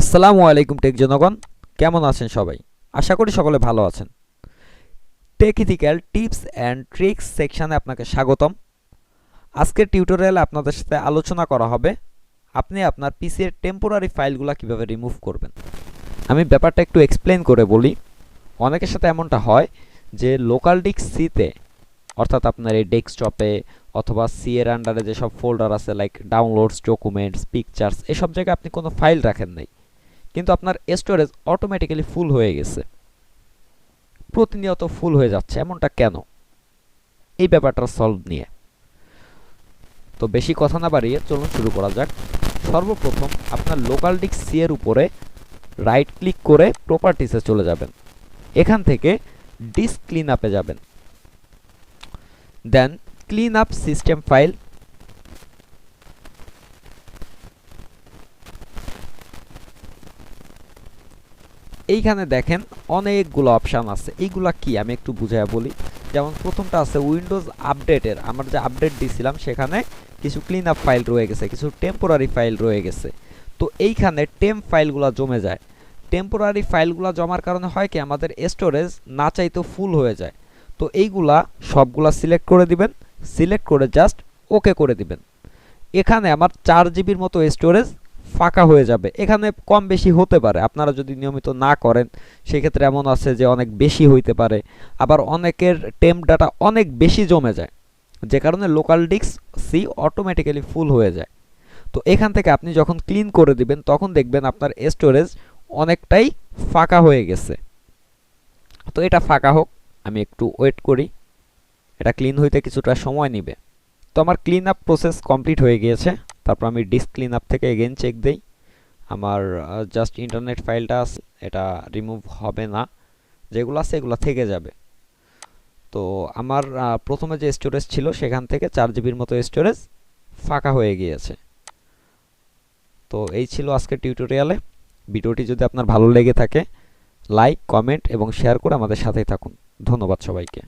আসসালামু আলাইকুম টেক জনগণ, কেমন আছেন সবাই? আশা করি সকলে ভালো আছেন। Tech ethical tips and tricks সেকশানে আপনাকে স্বাগতম। আজকের টিউটোরিয়ালে আপনাদের সাথে আলোচনা করা হবে, আপনি আপনার পিসির টেম্পোরারি ফাইলগুলো কীভাবে রিমুভ করবেন। আমি ব্যাপারটা একটু এক্সপ্লেন করে বলি। অনেকের সাথে এমনটা হয় যে লোকাল ডিস্ক সিতে অর্থাৎ আপনার এই ডেস্কটপে অথবা সি এর আন্ডারে যেসব ফোল্ডার আছে লাইক ডাউনলোডস ডকুমেন্টস পিকচার্স এসব জায়গায় আপনি কোনো ফাইল রাখেন নাই। কিন্তু আপনার স্টোরেজ অটোমেটিক্যালি ফুল হয়ে গেছে। প্রতিনিয়ত ফুল হয়ে যাচ্ছে, এমনটা কেন? এই ব্যাপারটা সলভ নিয়ে। তো বেশি কথা না বাড়িয়ে চলুন শুরু করা যাক। সর্বপ্রথম আপনার লোকাল ডিস্ক সি এর উপরে রাইট ক্লিক করে প্রপার্টিসে চলে যাবেন। এখান থেকে ডিস্ক ক্লিন আপে যাবেন। Then clean up system file এইখানে দেখেন অনেকগুলো অপশান আছে। এইগুলা কি? আমি একটু বুঝাইয়া বলি। যেমন প্রথমটা আছে উইন্ডোজ আপডেটের আমার যে আপডেট দিছিলাম, সেখানে কিছু ক্লিন আপ ফাইল রয়ে গেছে, কিছু টেম্পোরারি ফাইল রয়ে গেছে। তো এইখানে টেম্প ফাইলগুলো জমে যায়। টেম্পোরারি ফাইলগুলো জমার কারণে হয় কি? আমাদের স্টোরেজ না চাইতেও ফুল হয়ে যায়। তো এইগুলা সবগুলা সিলেক্ট করে দিবেন। সিলেক্ট করে জাস্ট ওকে করে দিবেন। এখানে আমার চার জিবির মতো স্টোরেজ ফাঁকা হয়ে যাবে। এখানে কম বেশি হতে পারে। আপনারা যদি নিয়মিত না করেন, সেক্ষেত্রে এমন আছে যে অনেক বেশি হইতে পারে। আবার অনেকের টেম্প ডাটা অনেক বেশি জমে যায়। যে কারণে local disk C automatically full হয়ে যায়। তো এখান থেকে আপনি যখন ক্লিন করে দিবেন, তখন দেখবেন আপনার স্টোরেজ অনেকটাই ফাঁকা হয়ে গেছে। তো এটা ফাঁকা হোক, আমি একটু ওয়েট করি। এটা ক্লিন হইতে কিছুটা সময় নেবে। তো আমার ক্লিন আপ প্রসেস কমপ্লিট হয়ে গিয়েছে। তারপর আমি ডিস্ক ক্লিন আপ থেকে এগেন চেক দেই। আমার জাস্ট ইন্টারনেট ফাইলটা আছে, এটা রিমুভ হবে না। যেগুলো আছে এগুলো থেকে যাবে। তো আমার প্রথমে যে স্টোরেজ ছিল সেখান থেকে চার জিবির মতো স্টোরেজ ফাঁকা হয়ে গিয়েছে। তো এই ছিল আজকের টিউটোরিয়ালে ভিডিওটি যদি আপনার ভালো লেগে থাকে লাইক কমেন্ট এবং শেয়ার করে আমাদের সাথেই থাকুন। ধন্যবাদ সবাইকে।